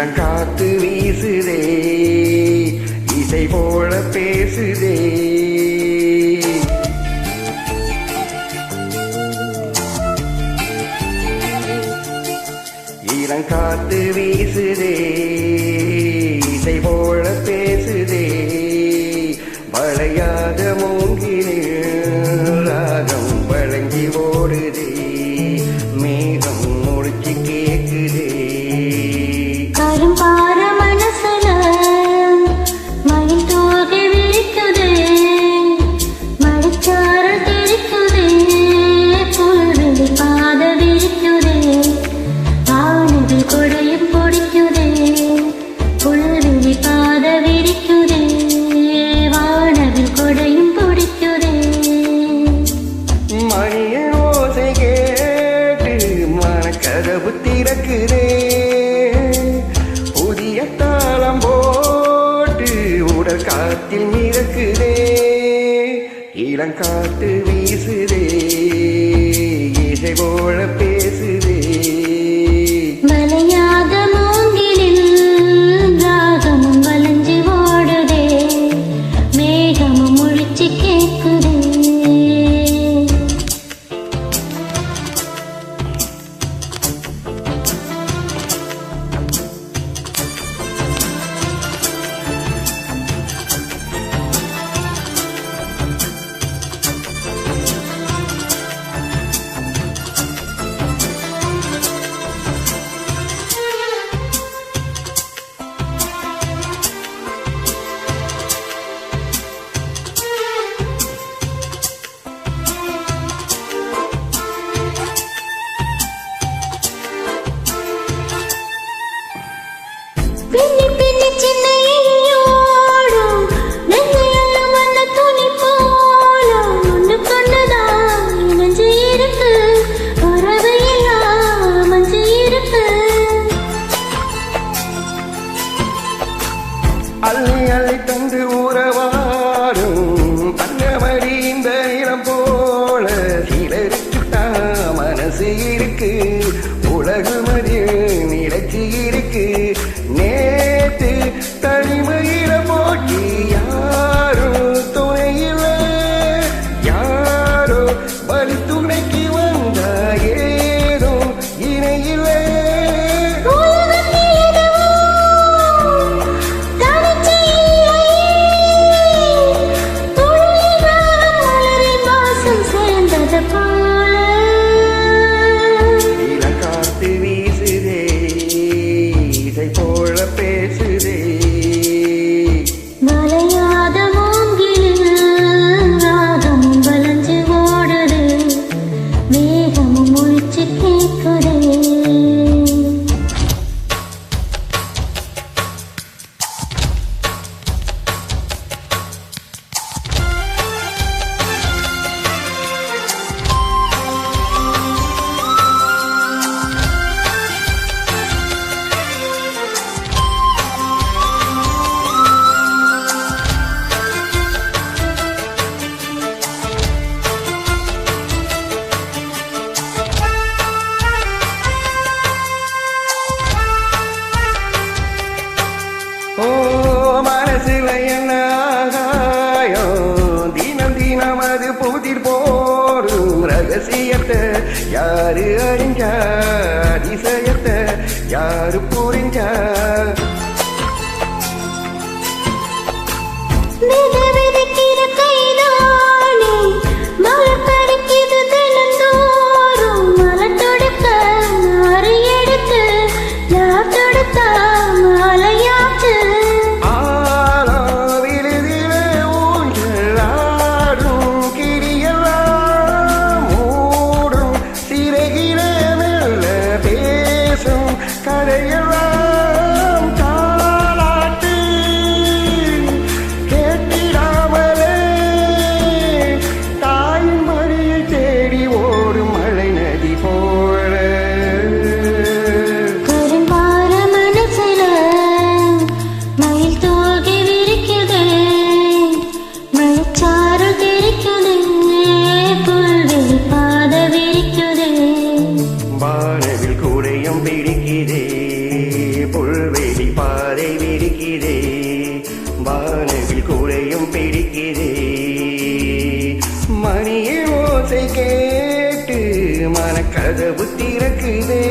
இளங்காத்து வீசுதே இசை போல பேசுதே. இளங்காத்து வீசுதே இசை போல பேசுதே. வளையாத மூங்கில் ராகம் வழங்கி ஓடுதே. காத்தில் மிதக்குதே. இளங்காத்து வீசுதே. இசை போல பே இருக்கு. உலகு போல பேசுதே. மலையாத மூங்கில் ராகமும் வளைஞ்சு ஓடுது. மேகமும் முழிச்சு கேட்க ஓ மனசுல என்ன தினம் தினம் அது போதிர் போரும். ரகசியத்தை யாரு அறிஞ்சா? அதிசயத்தை யாரு புரிஞ்சா? ஓசை கேட்டு மன கதவு திறக்குதே.